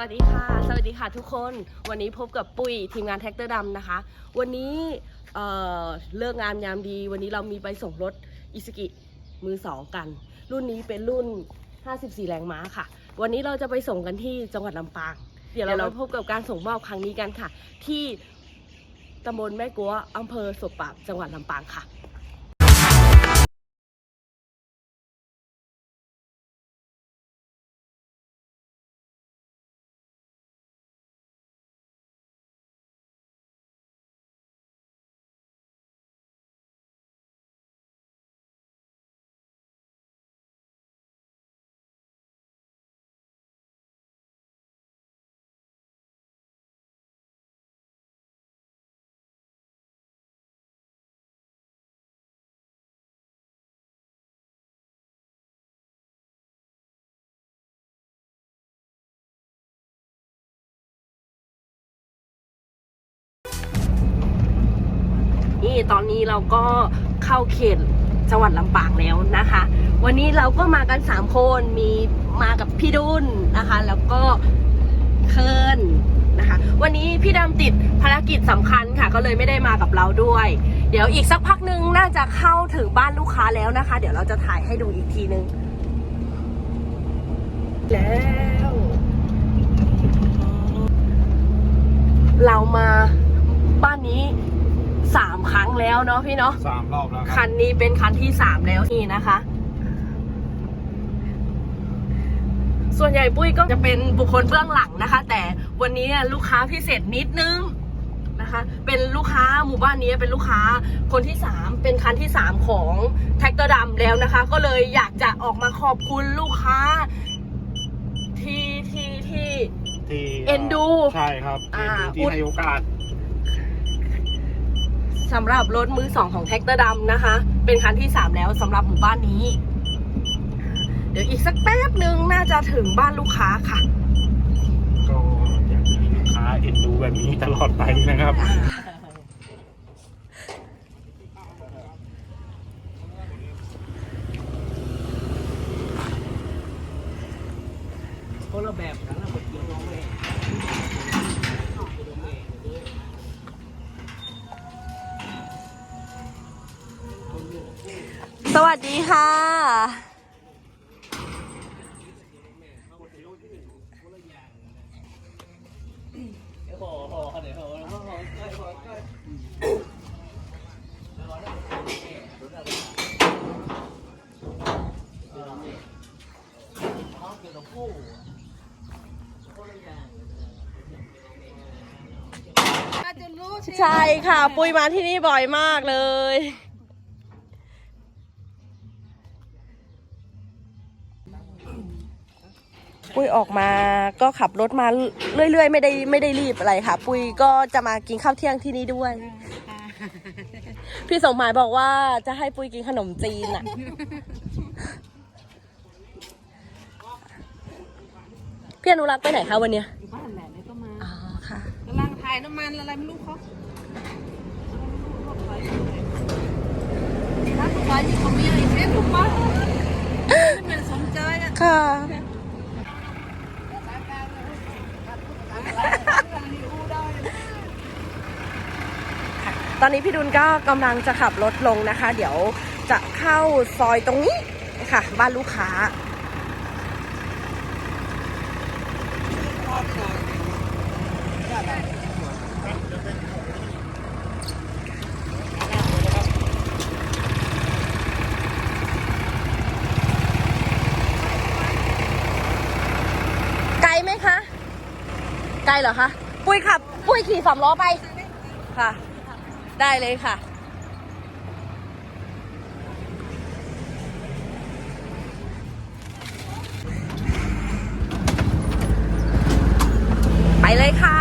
วัสดีค่ะ สวัสดีค่ะทุกคน วันนี้พบกับปุ้ยทีมงานแท็กเตอร์ดำนะคะ วันนี้เอ่อเลิกงามยามดี วันนี้เรามีไปส่งรถอิสกิมือสองกัน รุ่นนี้เป็นรุ่น 54 แรงม้าค่ะ วันนี้เราจะไปส่งกันที่จังหวัดลำปาง เดี๋ยวเราไปพบกับการส่งมอบครั้งนี้กันค่ะ ที่ตำบลแม่กัวอำเภอศพปราบจังหวัดลำปางค่ะ ตอนนี้เราก็เข้าเขตจังหวัดลำปางแล้วนะคะ วันนี้เราก็มากัน 3 คนมีมากับพี่ดุลนะคะ แล้วก็เคิร์นนะคะ วันนี้พี่ดำติดภารกิจสำคัญค่ะ ก็เลยไม่ได้มากับเราด้วย เดี๋ยวอีกสักพักนึงน่าจะเข้าถึงบ้านลูกค้าแล้วนะคะ เดี๋ยวเราจะถ่ายให้ดูอีกทีนึง แล้ว เรามาบ้านนี้สามครั้ง แล้วเนาะพี่เนาะสามรอบแล้วคคัรับนนี้เป็นคันที่สามแล้วนี่นะคะ ส่วนใหญ่ปุ้ยก็จะเป็นบุคคลเบื้องหลังนะคะ แต่วันนี้ลูกค้าพิเศษนิดนึงนะคะ เป็นลูกค้าหมู่บ้านนี้เป็นลูกค้าคนที่สามเป็นคันที่สามของแท็กเตอร์ดำแล้วนะคะ ก็เลยอยากจะออกมาขอบคุณลูกค้าที่ที่ที่ที่เอ็นดู ใช่ครับอ่าเอ็นดูที่ให้โอกาส สำหรับรถมือสองของแท็กเตอร์ดำนะคะ เป็นคันที่สามแล้วสำหรับหมู่บ้านนี้ เดี๋ยวอีกสักแป๊บหนึ่งน่าจะถึงบ้านลูกค้าค่ะ ก็อยากมีลูกค้าเอ็นดูแบบนี้ตลอดไปนะครับ คนละแบบกันนะคนเดียวน้องแม่ สวัสดีค่ะโอ้โหเดี๋ยวโอ้โหใกล้ใกล้ใช่ค่ะ ปุยมาที่นี่บ่อยมากเลย ปุ้ยออกมาก็ขับรถมาเรื่อยๆ ไม่ได้ไม่ได้รีบอะไรค่ะ ปุ้ยก็จะมากินข้าวเที่ยงที่นี่ด้วย พี่สมหมายบอกว่าจะให้ปุ้ยกินขนมจีนอะ พี่อนุรักษ์ไปไหนคะวันเนี้ยอยู่บ้านแหละเนี่ยก็มาอ๋อค่ะกำลังถ่ายน้ำมันอะไรไม่รู้เขาถ้าขายยี่ของเมียอีกเรื่องถูกปะไม่เป็นสนใจอะค่ะ ตอนนี้พี่ดุลก็กำลังจะขับรถลงนะคะ เดี๋ยวจะเข้าซอยตรงนี้ค่ะ บ้านลูกค้า ไกลไหมคะ ไกลเหรอคะ ปุ้ยขับ ปุ้ยขี่สามล้อไป ค่ะ ได้เลยค่ะ ไปเลยค่ะ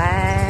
เ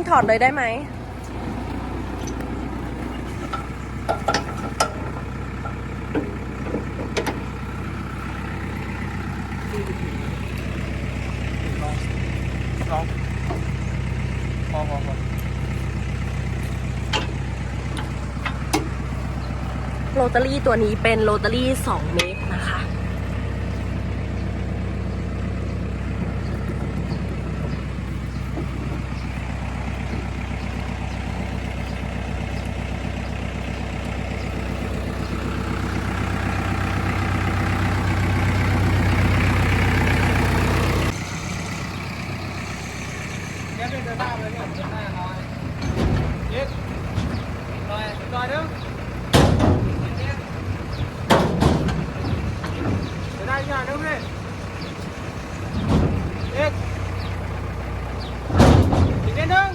อนถอดเลยได้ไหมลองพอพอพอโรตารี่ตัวนี้เป็นโรตารี่ 2 เมตรนะคะ เดี๋ยวเป็นเดินหน้าเลยเนี่ยเดินหน้าน้อยเย็ดหน่อยหน่อยนึงเดินหน้าอีกหน่อยนึงเลยเย็ดอีกนิดนึง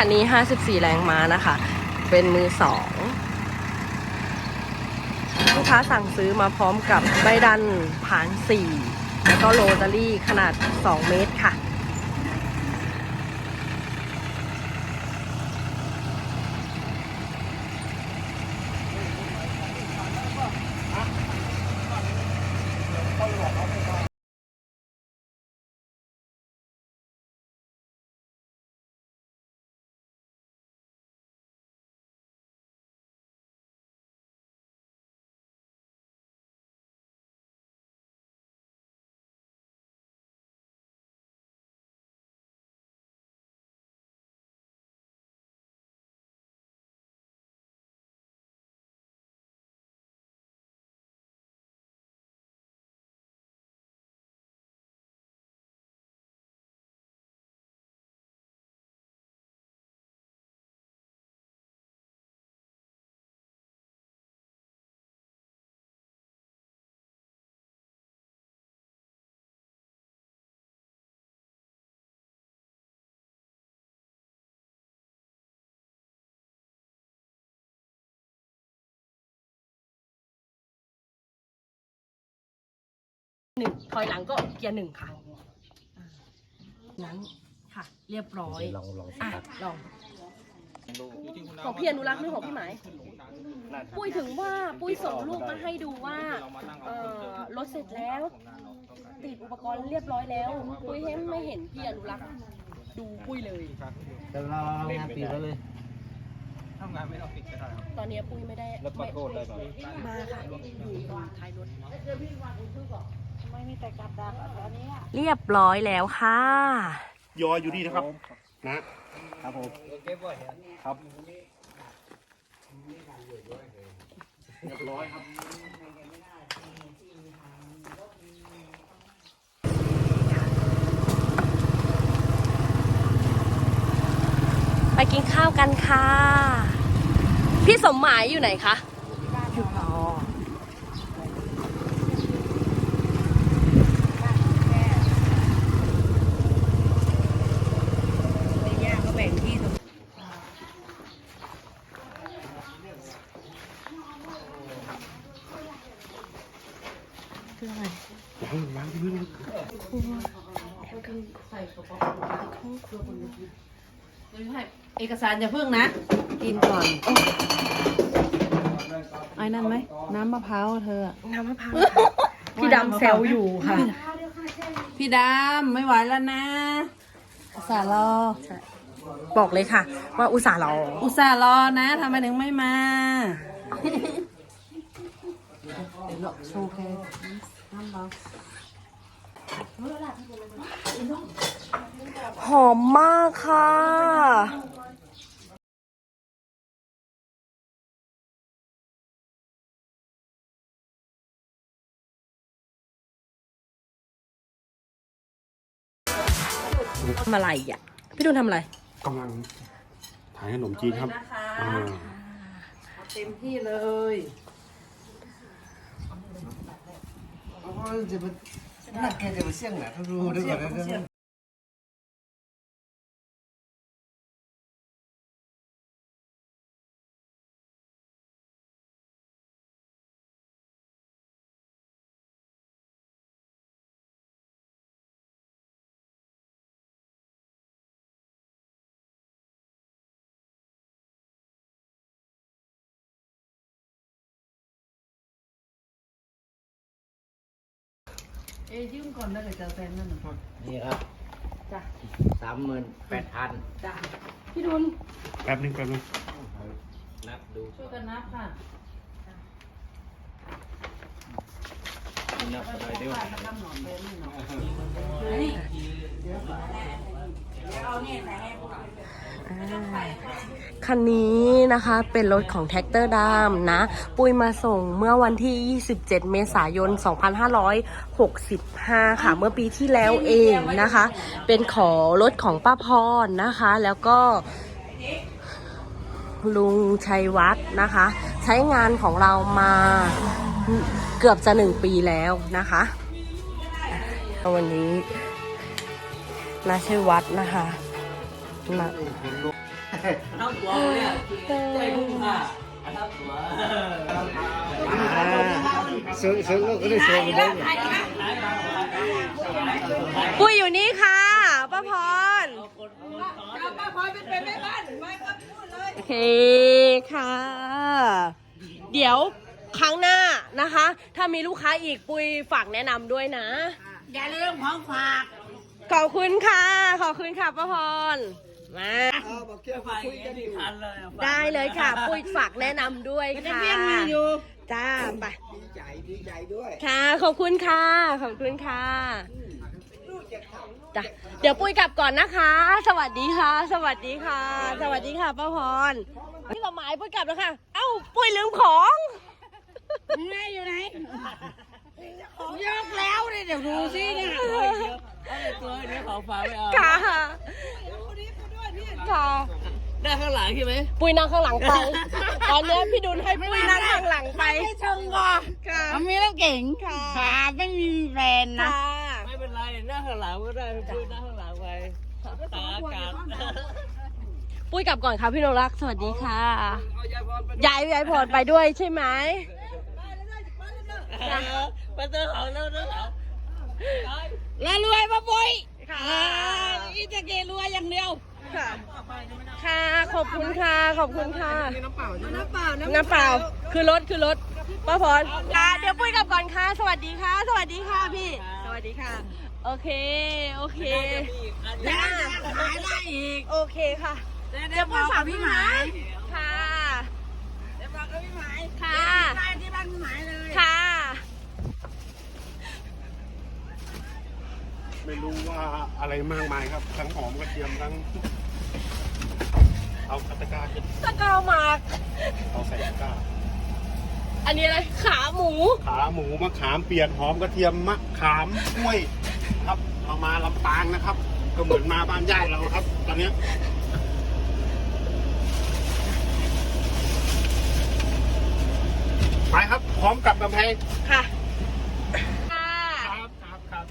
คันนี้ 54 แรงม้านะคะ เป็นมือสองลูกค้าสั่งซื้อมาพร้อมกับใบดันผาน 4 แล้วก็โรตารี่ขนาด 2 เมตร หนึ่งถอยหลังก็เกียร์หนึ่งค่ะอ่านั้นค่ะ เรียบร้อยลองลองอะลองอยู่ที่คุณของพี่อนุรักษ์หรือของพี่หมาย ปุ้ยถึงว่าปุ้ยส่งรูปมาให้ดูว่าเอ่อรถเสร็จแล้ว ติดอุปกรณ์เรียบร้อยแล้ว ปุ้ยให้ไม่เห็นพี่อนุรักษ์ดูปุ้ยเลย แต่เราทำงานปีแล้วเลย ทำงานไม่ต้องปิดก็ได้ครับ ตอนนี้ปุ้ยไม่ได้แล้วขอโทษได้ป่ะมาค่ะอยู่ตรงท้ายรถ ไม่มีแต่กับดักอันนี้เรียบร้อยแล้วค่ะ ยออยู่นี่นะครับ นะ ครับผมเก็บไว้ครับเรียบร้อยครับ ไปกินข้าวกันค่ะ พี่สมหมายอยู่ไหนคะ อยู่รอ ในย่าเขาแบ่งที่ตรง คืออะไร ล้างที่นี่ เอกสารอย่าเพิ่งนะ กินก่อนไอ้นั่นไหม น้ำมะพร้าวเธอน้ำมะพร้าวพี่ดำแซวอยู่ค่ะ พี่ดำไม่ไหวแล้วนะอุตส่าห์รอ บอกเลยค่ะ ว่าอุตส่าห์รออุตส่าห์รอนะทำไมถึงไม่มาเดี๋ยวเราโชว์แกน้ำเบาหอมมากค่ะ ทำอะไรอะ พี่ดุลทำอะไร กำลังถ่ายขนมจีนครับอ่าเต็มที่เลยจะมานักแกจะมาเสี่ยงแหละถ้ารู้ด้วยก่อนนะ เอ้ยยืมก่อนได้เลยจ้าแฟนนั่นน่ะนี่ครับจ้ะสามหมื่นแปดพันจ้ะพี่ดุลแป๊บนึงแป๊บนึงนับดูช่วยกันนับค่ะนับอะไรเดียวป้าทำหนอนแฟนนี่เนาะ คันนี้นะคะเป็นรถของแท็กเตอร์ดามนะ ปุยมาส่งเมื่อวันที่ 27 เมษายน 2565 ค่ะ เมื่อปีที่แล้วเองนะคะ เป็นขอรถของป้าพรนะคะ แล้วก็ลุงชัยวัฒน์นะคะ ใช้งานของเรามาเกือบจะหนึ่งปีแล้วนะคะ วันนี้ นาชัยวัฒน์นะคะมาซื้อซื้อก็ได้ซื้อได้ปุ้ยอยู่นี่ค่ะป้าพรป้าพลอยเป็นเป็นแม่บ้านไม่ก็พูดเลยโอเคค่ะ เดี๋ยวครั้งหน้านะคะ ถ้ามีลูกค้าอีกปุ้ยฝากแนะนำด้วยนะ อย่าลืมของฝาก อบคุณค่ะ ขอบคุณค่ะป้าพร มาได้เลยค่ะ ปุ้ยฝากแนะนำด้วยจะค่ะเพียงมาอยู่จ้าไป ดีใจดีใจด้วยค่ะ ขอบคุณค่ะ ขอบคุณค่ะจ้ะเดี๋ยวปุ้ยกลับก่อนนะคะ สวัสดีค่ะ สวัสดีค่ะ สวัสดีค่ะป้าพรนี่เราหมายปุ้ยกลับแล้วค่ะ เอ้า ปุ้ยลืมของ แม่อยู่ไหน ยกแล้วเนี่ยเดี๋ยวดูสิเนี่ยตัวเนี้ยของฝากไม่เอาค่ะค่ะ ได้ข้างหลังใช่ไหมปุ้ยนั่งข้างหลังไป ตอนนี้พี่ดุลให้ปุ้ยนั่งข้างหลังไปไม่ชงก่อนค่ะมีน้ำเก่งค่ะขาไม่มีแฟนนะค่ะไม่เป็นไรหน้าข้างหลังก็ได้พูดหน้าข้างหลังไปตาอากาศปุ้ยกลับก่อนค่ะพี่นรัก สวัสดีค่ะเอายายพรไปยายยายพรไปด้วยใช่ไหม ไปเจอเขาแล้วเจอเขาแล้วรวยปะปุ้ยค่ะอ่าอีจะเกรวยอย่างเดียว ค่ะ ค่ะ ขอบคุณค่ะ ขอบคุณค่ะ น้ำเปล่า น้ำเปล่า น้ำเปล่า คือรถ คือรถป้าพรค่ะ เดี๋ยวปุ้ยกลับก่อนค่ะ สวัสดีค่ะ สวัสดีค่ะพี่ สวัสดีค่ะ โอเค โอเคได้ขายได้อีก โอเคค่ะ เดี๋ยวบอกกับพี่หมายค่ะ เดี๋ยวบอกกับพี่หมายค่ะไปที่บ้านพี่หมายเลย ค่ะ ไม่รู้ว่าอะไรมากมายครับ ทั้งหอมกระเทียมทั้ง เอากระตะกร้าขึ้นตะกร้าวหมาก เอาใส่ตะกร้า อันนี้อะไรขาหมู ขาหมูมะขามเปียกหอมกระเทียมมะขามกล้วยครับเอามาลำปางนะครับ ก็เหมือนมาบ้านญาติเราครับ ตอนเนี้ยไปครับ พร้อมกลับกำแพงค่ะค่ะ ครับครับครับ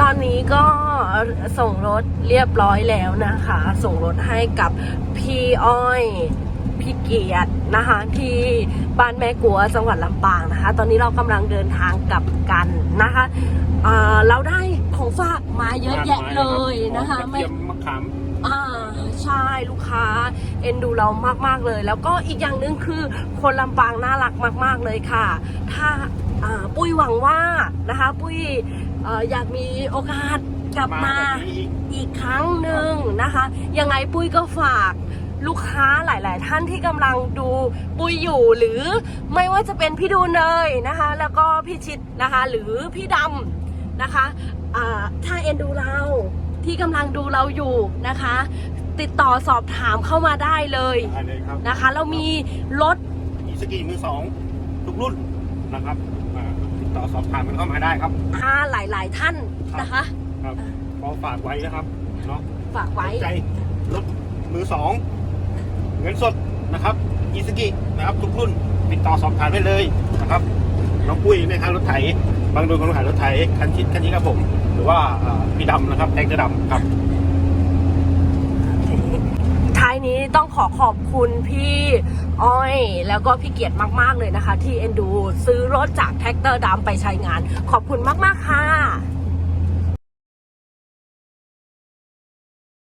ตอนนี้ก็ส่งรถเรียบร้อยแล้วนะคะ ส่งรถให้กับพี่อ้อยพี่เกียรตินะคะที่บ้านแม่กัวจังหวัดลำปางนะคะ ตอนนี้เรากำลังเดินทางกลับกันนะคะเอ่อเราได้ของฝากมาเยอะแยะเลยนะคะหอมกระไม่เทียมมะขามอ่าใช่ลูกค้า เอ็นดูเรามาก ๆ เลย แล้วก็อีกอย่างหนึ่งคือคนลำปางน่ารักมาก ๆ เลยค่ะ ถ้าอ่าปุ้ยหวังว่านะคะ ปุ้ย เอ่ออยากมีโอกาสกลับมามาแบบนี้อีกอีกครั้งหนึ่งนะคะ ยังไงปุ้ยก็ฝากลูกค้าหลาย ๆ ท่านที่กำลังดูปุ้ยอยู่หรือไม่ว่าจะเป็นพี่ดูเนยนะคะ แล้วก็พี่ชิดนะคะ หรือพี่ดำนะคะอ่าถ้าเอ็นดูเราที่กำลังดูเราอยู่นะคะ ติดต่อสอบถามเข้ามาได้เลยได้เลยครับนะคะ เรามีรถอีสกีมือสองทุกรุ่นนะครับอ่า ติดต่อสอบถามกันเข้ามาได้ครับถ้าหลาย ๆ ท่านนะคะ ครับขอฝากไว้นะครับเนาะฝากไว้ใจรถมือสองเงินสดนะครับอีสกินะครับทุกรุ่นติดต่อสอบถามได้เลยนะครับน้องปุ้ยแม่ค้ารถไถบางโดนคนขายรถไถคันชิดคันนี้ครับผม หรือว่าอ่าพี่ดำนะครับแดงจะดำครับท้าย นี้ต้องขอขอบคุณพี่อ้อย แล้วก็พี่เกียรติมาก ๆ เลยนะคะ ที่เอ็นดู ซื้อรถจากแท็กเตอร์ดำไปใช้งาน ขอบคุณมาก ๆ ค่ะ